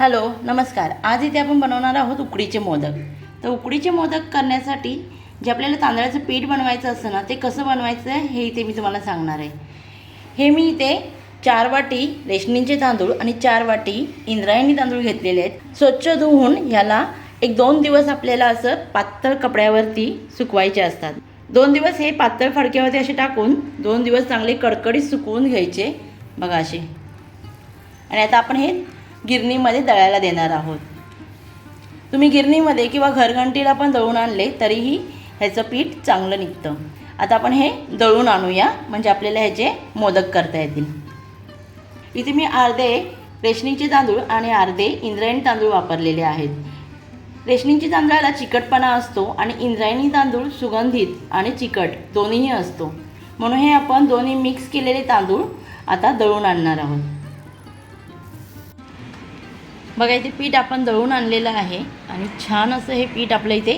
Hello नमस्कार. आज इथे आपण बनवणार आहोत उकडीचे मोदक. तर उकडीचे मोदक करण्यासाठी जे आपल्याला तांदळाचं पीठ बनवायचं असतं ना ते कसं बनवायचं आहे हे इथे मी तुम्हाला सांगणार आहे. हे मी इथे चार वाटी रेशनिंगचे तांदूळ आणि चार वाटी इंद्रायणी तांदूळ घेतलेले आहेत. स्वच्छ धुवून ह्याला एक दोन दिवस आपल्याला असं पातळ कपड्यावरती सुकवायचे असतात. दोन दिवस हे पातळ फडक्यावरती असे टाकून दोन दिवस चांगले कडकडीत सुकवून घ्यायचे. बघा असे. आणि आता आपण हे गिरणीमध्ये दळायला देणार आहोत. तुम्ही गिरणीमध्ये किंवा घरघंटीला पण दळून आणले तरीही ह्याचं पीठ चांगलं निघतं. आता आपण हे दळून आणूया म्हणजे आपल्याला ह्याचे मोदक करता येतील. इथे मी अर्धे रेशनीचे तांदूळ आणि अर्धे इंद्रायणी तांदूळ वापरलेले आहेत. रेशनिंगच्या तांदळाला चिकटपणा असतो आणि इंद्रायणी तांदूळ सुगंधित आणि चिकट दोन्हीही असतो. म्हणून हे आपण दोन्ही मिक्स केलेले तांदूळ आता दळून आणणार आहोत. बघा इथे पीठ आपण दळून आणलेलं आहे आणि छान असं हे पीठ आपलं इथे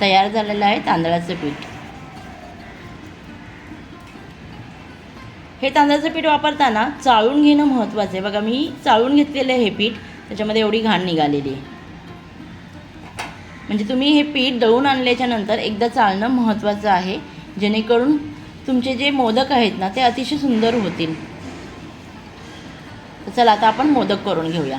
तयार झालेलं आहे तांदळाचं पीठ. हे तांदळाचं पीठ वापरताना चाळून घेणं महत्त्वाचं आहे. बघा मी चाळून घेतलेलं आहे हे पीठ त्याच्यामध्ये एवढी घाण निघालेली आहे. म्हणजे तुम्ही हे पीठ दळून आणल्याच्या नंतर एकदा चाळणं महत्त्वाचं आहे जेणेकरून तुमचे जे मोदक आहेत ना ते अतिशय सुंदर होतील. चला आता आपण मोदक करून घेऊया.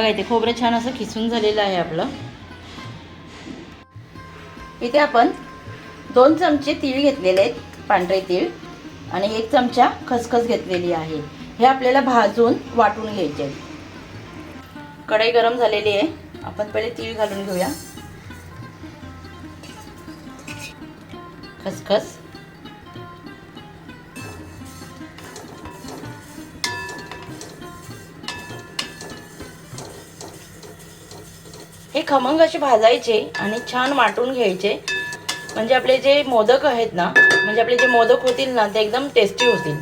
बघा इथे खोबरं छान असं खिसून झालेलं आहे आपलं. इथे आपण दोन चमचे तीळ घेतलेले आहेत पांढरे तीळ आणि एक चमचा खसखस घेतलेली आहे. हे आपल्याला भाजून वाटून घ्यायचे आहेत. कढई गरम झालेली आहे. आपण पहिले तीळ घालून घेऊया. खसखस. हे खमंग असे भाजायचे आणि छान वाटून घ्यायचे. म्हणजे आपले जे मोदक आहेत ना म्हणजे आपले जे मोदक होतील ना ते एकदम टेस्टी होतील.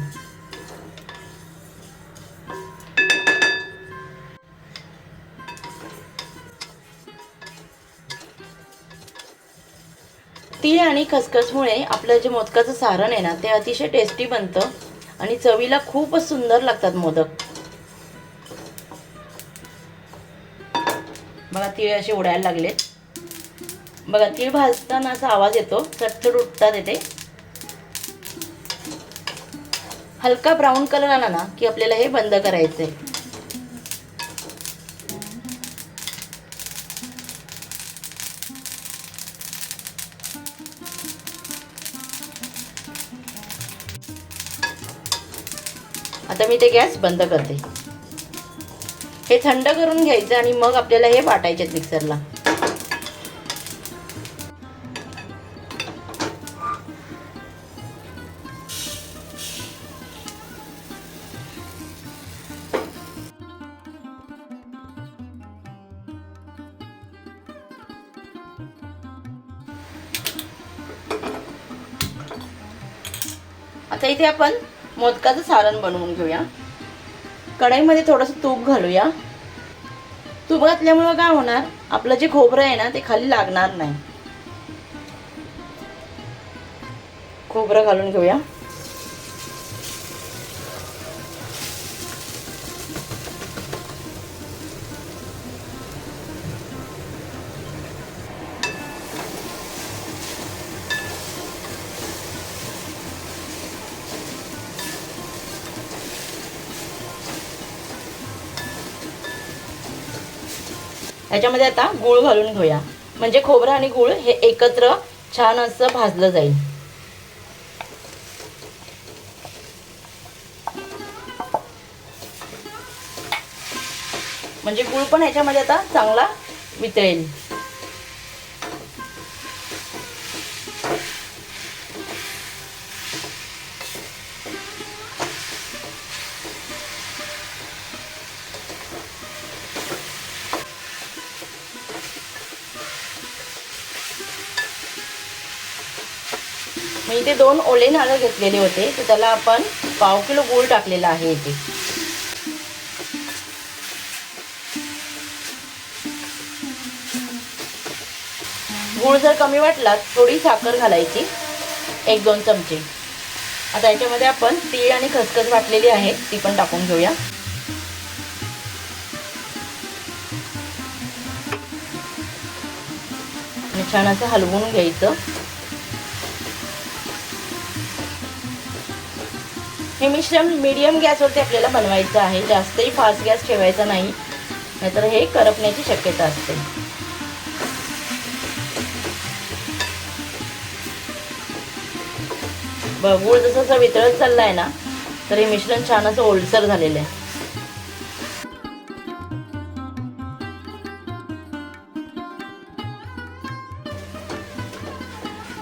तीळ आणि खसखसमुळे आपलं जे मोदकाचं सारण आहे ना ते अतिशय टेस्टी बनतं आणि चवीला खूपच सुंदर लागतात मोदक. तीळ असे उडायला लागलेत बघा तीळ भाजताना असा आवाज येतो. चटचट उठतात येते. हलका ब्राऊन कलर आला ना की आपल्याला हे बंद करायचं आहे आता मी ते गॅस बंद करते. हे थंड करून घ्यायचं आणि मग आपल्याला हे वाटायचे मिक्सरला. आता इथे आपण मोदकाचं सारण बनवून घेऊया. कढईमध्ये थोडंसं तूप घालूया. तूप घातल्यामुळं काय होणार? आपलं जे खोबरं आहे ना ते खाली लागणार नाही. खोबरं घालून घेऊया. ह्याच्यामध्ये आता गूळ घालून घेऊया. म्हणजे खोबरं आणि गूळ हे एकत्र छान असं भाजलं जाईल. म्हणजे गूळ पण ह्याच्यामध्ये आता चांगला वितळेल. इथे दोन ओले नारळ घेतलेले होते. तर त्याला आपण पाव किलो गूळ टाकलेला आहे इथे. गूळ जर कमी वाटला थोडी साखर घालायची. एक दोन चमचे. आता याच्यामध्ये आपण तीळ आणि खसखस वाटलेली आहे ती पण टाकून घेऊया. छान असं हलवून घ्यायचं. हे मिश्रण मीडियम गॅसवरती आपल्याला बनवायचं आहे. जास्तही फास्ट गॅस ठेवायचा नाही. नाहीतर हे करपण्याची शक्यता असते. गूळ जसं जसं वितळत चाललाय ना तर हे मिश्रण छान असं ओलसर झालेलं आहे.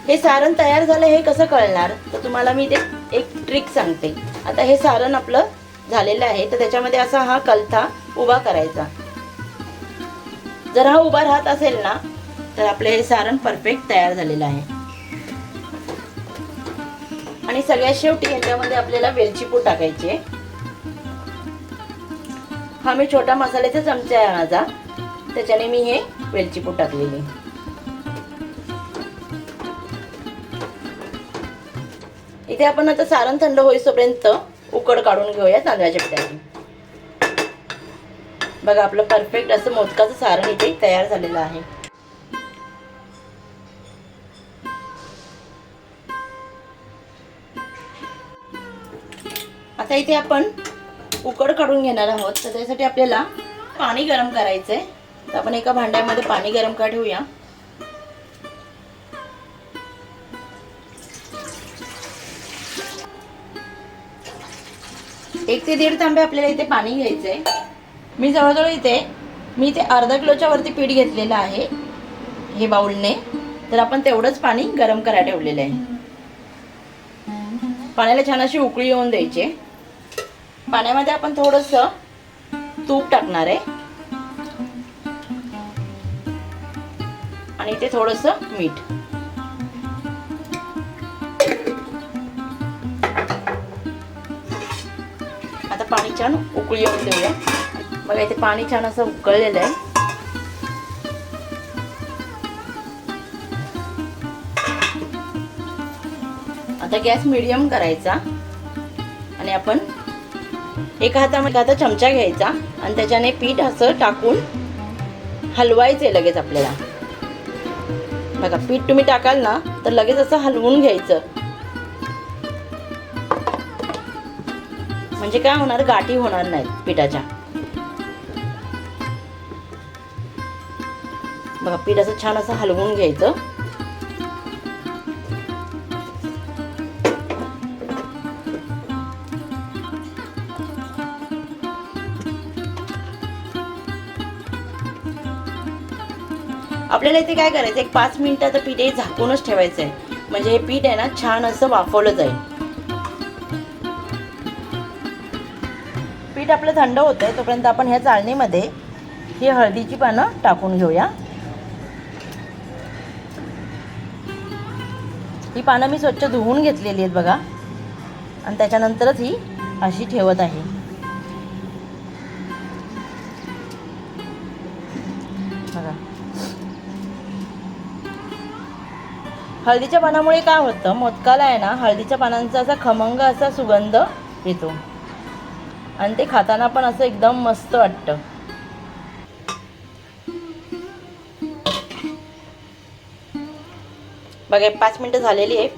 हे सारण तयार झालं हे कसं कळणार? तर तुम्हाला मी ते एक ट्रिक सांगते. आता हे सारण आपलं झालेलं आहे तर त्याच्यामध्ये असा हा कलथा उभा करायचा. जर हा उभा राहत असेल ना तर आपलं हे सारण परफेक्ट तयार झालेलं आहे. आणि सगळ्यात शेवटी ह्याच्यामध्ये आपल्याला वेलची पूड टाकायची आहे. हा मी छोटा मसाल्याचा चमचा आहे माझा. त्याच्याने मी हे वेलची पूड टाकलेली इथे आपण आता सारण थंड होईपर्यंत उकड काढून घेऊया तांदळाच्या पिठाची. बघा आपलं परफेक्ट असं मोदकाचं सारण इथे तयार झालेलं आहे. आता इथे आपण उकड काढून घेणार आहोत. तर त्यासाठी आपल्याला पाणी गरम करायचं आहे तर आपण एका भांड्यामध्ये पाणी गरम का ठेवूया? एक ते दीड तांबे आपल्याला इथे पाणी घ्यायचं आहे मी जवळजवळ इथे मी इथे अर्धा किलोच्या वरती पीठ घेतलेलं आहे हे बाउलने. तर आपण तेवढंच पाणी गरम करायला ठेवलेलं आहे. पाण्याला छान अशी उकळी येऊन द्यायची. पाण्यामध्ये आपण थोडंसं तूप टाकणार आहे. आणि इथे थोडंसं मीठ. आता छान उकळी येऊन देऊया. बघा इथे पाणी छान असं उकळलेलं आहे. आता गॅस मिडियम करायचा. आणि आपण एका हातामध्ये हाता चमचा घ्यायचा आणि त्याच्याने पीठ असं टाकून हलवायचे लगेच आपल्याला. बघा पीठ तुम्ही टाकाल ना तर लगेच असं हलवून घ्यायचं. म्हणजे काय होणार? गाठी होणार नाहीत पिठाच्या. बघा पीठ असं छान असं हलवून घ्यायचं. आपल्याला इथे काय करायचं एक पाच मिनिटाचं पीठ हे झाकूनच ठेवायचं आहे म्हणजे हे पीठ आहे ना छान असं वाफवलं जाईल. पीठ आपलं थंड होतं आहे तोपर्यंत आपण ह्या चाळणीमध्ये ही हळदीची पानं टाकून घेऊया. ही पानं मी स्वच्छ धुवून घेतलेली आहेत बघा. आणि त्याच्यानंतरच ही अशी ठेवत आहे. हळदीच्या पानामुळे काय होतं? मोदकाला आहे ना हळदीच्या पानांचा असा खमंग असा सुगंध येतो. आणि ते खाताना पण असं एकदम मस्त वाटतं. बघा पाच मिनटं झालेली आहे.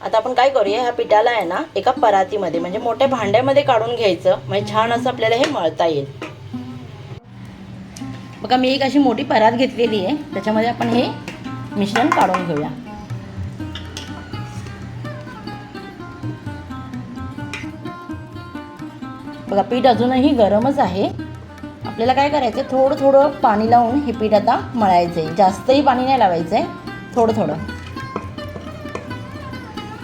आता आपण काय करूया ह्या पिठाला आहे ना एका परातीमध्ये म्हणजे मोठ्या भांड्यामध्ये काढून घ्यायचं म्हणजे छान असं आपल्याला हे मळता येईल. बघा मी एक अशी मोठी परात घेतलेली आहे त्याच्यामध्ये आपण हे मिश्रण काढून घेऊया. बघा पीठ अजूनही गरमच आहे. आपल्याला काय करायचं आहे थोडं थोडं पाणी लावून हे पीठ आता मळायचं आहे जास्तही पाणी नाही लावायचं आहे थोडं थोडं.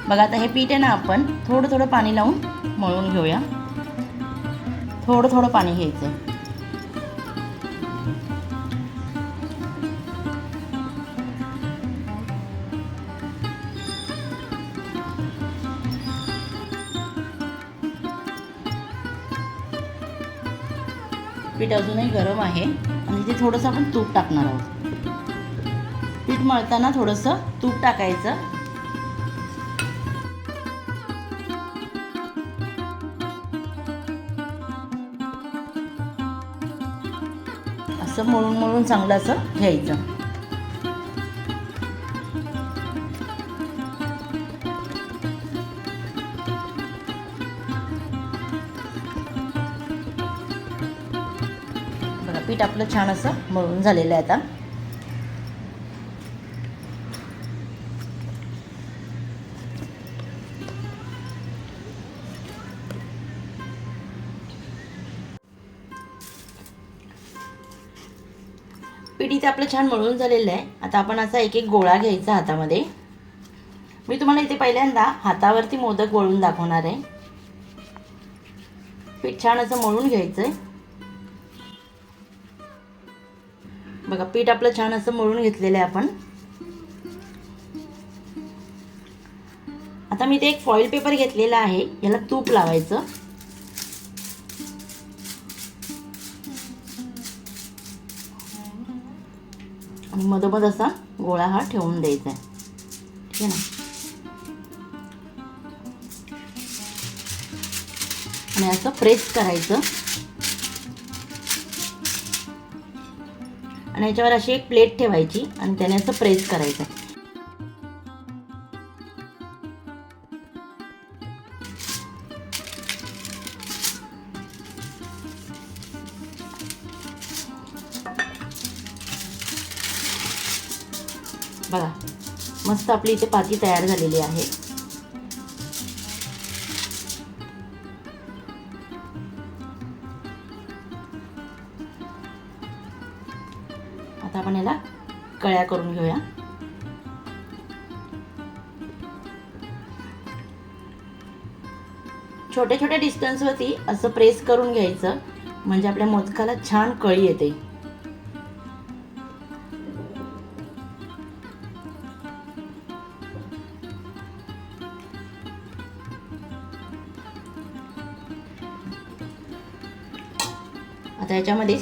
बघा आता हे पीठ आहे ना आपण थोडं थोडं पाणी लावून मळून घेऊया. थोडं थोडं पाणी घ्यायचं आहे पीठ अजूनही गरम आहे. आणि ते थोडंसं आपण तूप टाकणार आहोत. पीठ मळताना थोडंसं तूप टाकायचं. असं मळून मळून चांगलं असं घ्यायचं. पीठ आपलं छान असं मळून झालेलं आहे आता. पीठ इथे आपलं छान मळून झालेलं आहे. आता आपण असा एक एक गोळा घ्यायचा हातामध्ये. मी तुम्हाला इथे पहिल्यांदा हातावरती मोदक वळून दाखवणार आहे. पीठ छान असं मळून घ्यायचं आहे बघा पीठ आपलं छान असं मळून घेतलेलं आहे आपण. आता मी ते एक फॉईल पेपर घेतलेला आहे याला तूप लावायचं. आणि मधोमध असा गोळा हा ठेवून द्यायचा आहे. ठीक आहे ना? आणि असं प्रेस करायचं. आणि याच्यावर अशी एक प्लेट ठेवायची आणि त्याने असं प्रेस करायचं. बघा मस्त आपली इथे पाती तयार झालेली आहे. कळ्या करून घेऊया. छोट्या छोट्या डिस्टन्सवरती असं प्रेस करून घ्यायचं म्हणजे आपल्या मोदकाला छान कळी येते. आता याच्यामध्ये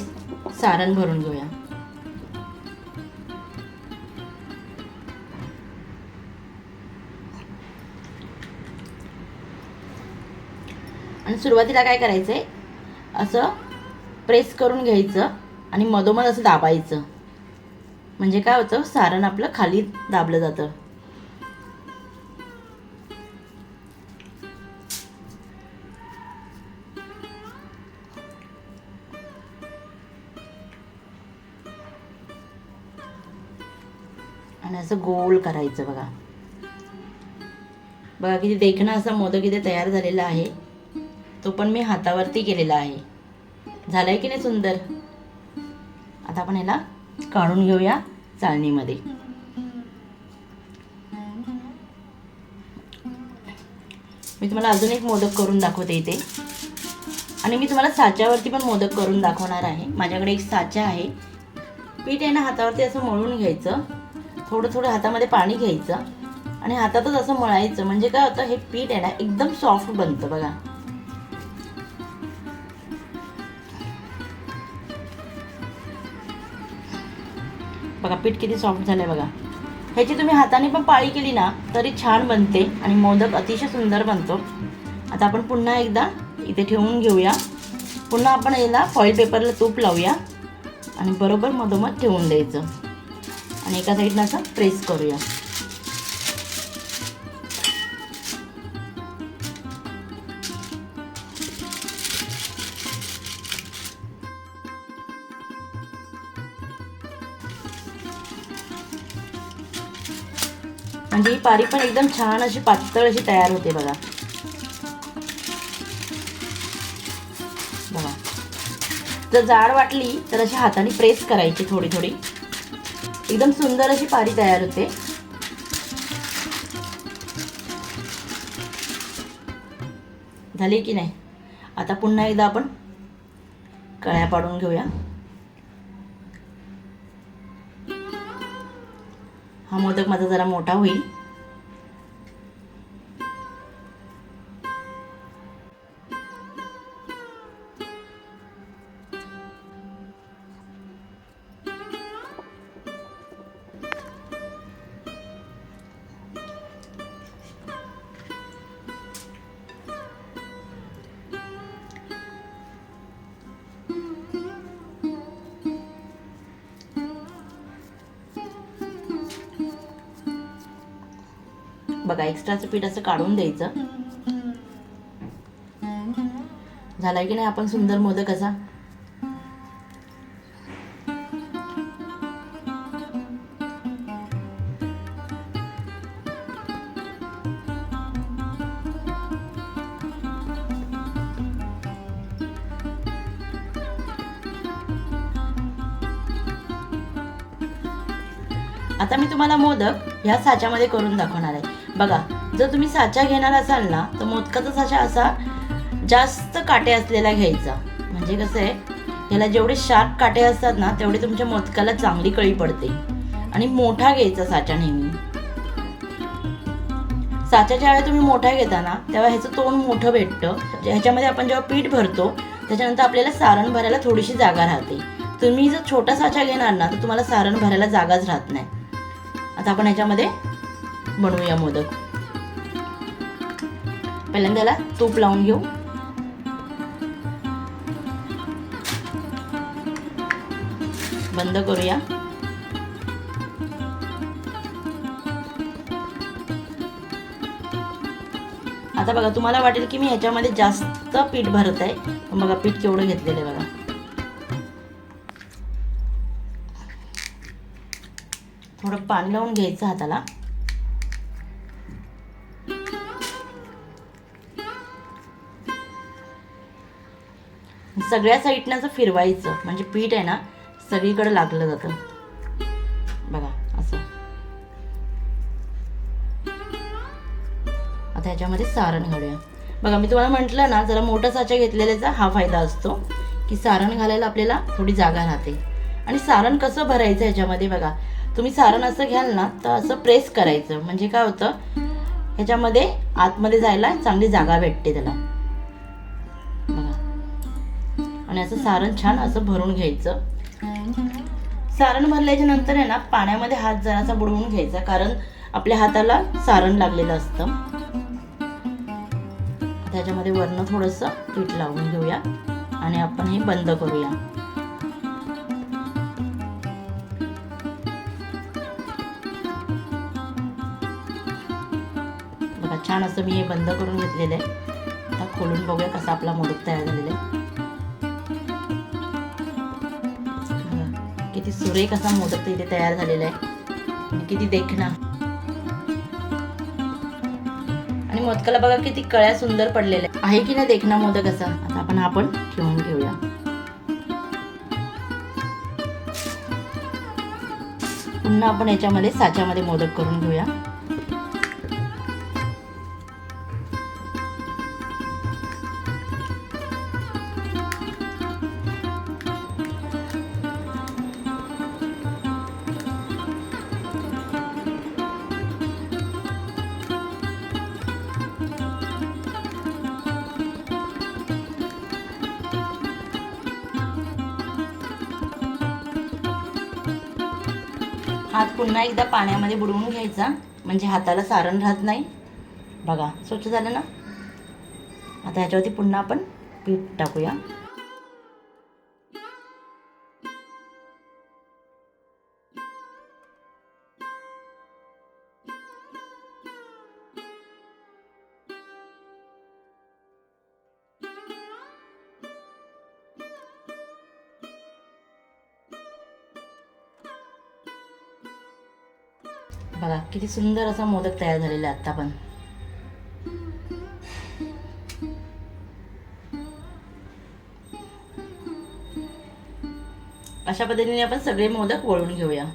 सारण भरून घेऊया. सुरुवातीला काय करायचं आहे असं प्रेस करून घ्यायचं आणि मधोमध असं दाबायचं. म्हणजे काय होतं? सारण आपलं खाली दाबलं जातं. आणि असं गोल करायचं बघा. बघा किती देखणं असा मोदक इथे तयार झालेला आहे. तो पण मी हातावरती केलेला आहे. झालाय की नाही सुंदर? आता आपण याला काढून घेऊया चाळणीमध्ये. मी तुम्हाला अजून एक मोदक करून दाखवते इथे. आणि मी तुम्हाला साच्यावरती पण मोदक करून दाखवणार आहे. माझ्याकडे एक साचा आहे. पीठ आहे ना हातावरती असं मळून घ्यायचं. थोडं थोडं हातामध्ये पाणी घ्यायचं. आणि हातातच असं मळायचं. म्हणजे काय होतं हे पीठ आहे ना एकदम सॉफ्ट बनतं बघा. बघा पीठ किती सॉफ्ट झालं आहे बघा. ह्याची तुम्ही हाताने पण पाळी केली ना तरी छान बनते आणि मोदक अतिशय सुंदर बनतो. आता आपण पुन्हा एकदा इथे ठेवून घेऊया. पुन्हा आपण याला फॉईल पेपरला तूप लावूया आणि बरोबर मधोमध ठेवून द्यायचं. आणि एका साईडनं असं प्रेस करूया. म्हणजे ही पारी पण एकदम छान अशी पातळ अशी तयार होते बघा. बघा. जर जाड वाटली तर अशी हाताने प्रेस करायची थोडी थोडी. एकदम सुंदर अशी पारी तयार होते. झाली की नाही? आता पुन्हा एकदा आपण कळ्या पाडून घेऊया. हा मोदक माझा जरा मोठा होईल. बघा एक्स्ट्राचं पीठ असं काढून द्यायचं. झालाय की नाही? आपण सुंदर मोदक असा. आता मी तुम्हाला मोदक ह्या साच्यामध्ये करून दाखवणार आहे. बघा जर तुम्ही साचा घेणार असाल ना तर मोदकाचा साचा असा जास्त काटे असलेला घ्यायचा. म्हणजे कसं आहे ह्याला जेवढे शार्प काटे असतात ना तेवढे तुमच्या मोदकाला चांगली कळी पडते. आणि मोठा घ्यायचा साचा नेहमी. साच्याच्या वेळेला तुम्ही मोठा घेता ना तेव्हा ह्याचं तोंड मोठं भेटतं. ह्याच्यामध्ये आपण जेव्हा पीठ भरतो त्याच्यानंतर आपल्याला सारण भरायला थोडीशी जागा राहते. तुम्ही जर छोटा साचा घेणार ना तर तुम्हाला सारण भरायला जागाच राहत नाही. आता आपण ह्याच्यामध्ये बनवूया मोदक. पहिल्यांदा तूप लावून घेऊ. बंद करूया. आता बघा तुम्हाला वाटेल की मी ह्याच्यामध्ये जास्त पीठ भरत आहे. बघा पीठ केवढं घेतलेलं आहे बघा. थोडं पाणी लावून घ्यायचं हाताला. सगळ्या साईडनं असं फिरवायचं. म्हणजे पीठ आहे ना सगळीकडे लागलं जातं. बघा असं. आता ह्याच्यामध्ये सारण घालूया. बघा मी तुम्हाला म्हटलं ना जरा मोठा साचा घेतलेल्याचा हा फायदा असतो की सारण घालायला आपल्याला थोडी जागा राहते. आणि सारण कसं भरायचं ह्याच्यामध्ये बघा तुम्ही सारण असं घ्याल ना तर असं प्रेस करायचं. म्हणजे काय होतं ह्याच्यामध्ये आतमध्ये जायला चांगली जागा भेटते त्याला. आणि असं सारण छान असं भरून घ्यायचं. सारण भरल्याच्या नंतर आहे ना पाण्यामध्ये हात जरासा बुडवून घ्यायचा कारण आपल्या हाताला सारण लागलेलं असतं. त्याच्यामध्ये वरनं थोडंसं पीठ लावून घेऊया आणि आपण हे बंद करूया. बघा छान असं मी हे बंद करून घेतलेलं आहे. आता खोलून बघूया कसा आपला मोदक तयार झालेला आहे. किती सुरेख असा मोदक इथे तयार झालेला आहे. आणि किती देखणा आणि मोदकाला बघा किती कळ्या सुंदर पडलेल्या आहे की नाही देखणा मोदक असा? आता आपण आपण ठेवून घेऊया. पुन्हा आपण याच्यामध्ये साच्यामध्ये मोदक करून घेऊया. पुन्हा एकदा पाण्यामध्ये बुडवून घ्यायचा. म्हणजे हाताला सारण राहत नाही. बघा स्वच्छ झालं ना? आता ह्याच्यावरती पुन्हा आपण पीठ टाकूया. बघा किती सुंदर असा मोदक तयार झालेला आहे आत्ता पण. अशा पद्धतीने आपण सगळे मोदक वळून घेऊया.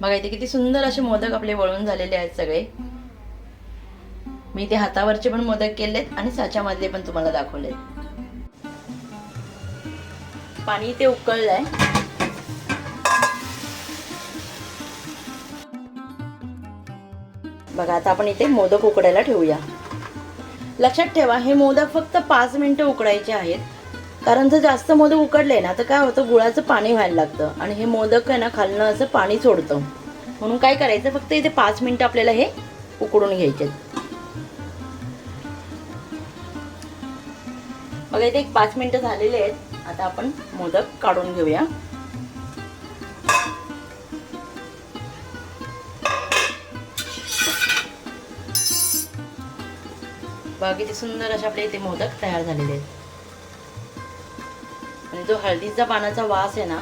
बघा इथे किती सुंदर असे मोदक आपले वळून झालेले आहेत सगळे. मी ते हातावरचे पण मोदक केलेत आणि साच्यामधले पण तुम्हाला दाखवले पाणी ते उकळलंय. बघा आता आपण इथे मोदक उकडायला ठेवूया. लक्षात ठेवा हे मोदक फक्त पाच मिनिटं उकडायचे आहेत. कारण जर जास्त मोदक उकडले ना तर काय होतं गुळाचं पाणी व्हायला लागतं. आणि हे मोदक आहे ना खालनं असं पाणी सोडतं. म्हणून काय करायचं फक्त इथे पाच मिनिटं आपल्याला हे उकडून घ्यायचे बघा इथे एक पाच मिनिटं झालेले आहेत. आता आपण मोदक काढून घेऊया. बघा किती सुंदर असे आपले इथे मोदक तयार झालेले आहेत. आणि जो हळदीचा पानाचा वास आहे ना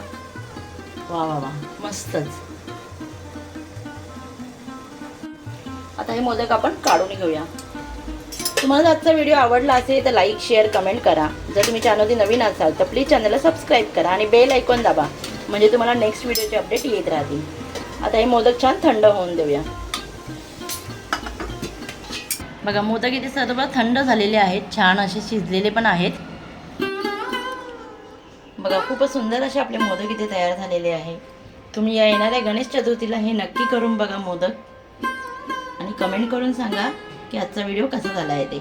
वा वा वा मस्तच. आता हे मोदक आपण काढून घेऊया. तुम्हाला आजचा व्हिडिओ आवडला असेल तर लाईक शेअर कमेंट करा. जर तुम्ही चॅनलवरती नवीन असाल तर प्लीज चॅनलला सबस्क्राईब करा आणि बेल ऐकून दाबा. म्हणजे तुम्हाला नेक्स्ट व्हिडिओचे अपडेट येत राहतील. आता हे मोदक छान थंड होऊन देऊया. बघा मोदक इथे सर्व थंड झालेले आहेत छान असे शिजलेले पण आहेत. बघा खूपच सुंदर असे आपले मोदक इथे तयार झालेले आहे. तुम्ही या येणाऱ्या गणेश चतुर्थीला हे नक्की करून बघा मोदक. आणि कमेंट करून सांगा की आजचा व्हिडिओ कसा झाला आहे ते.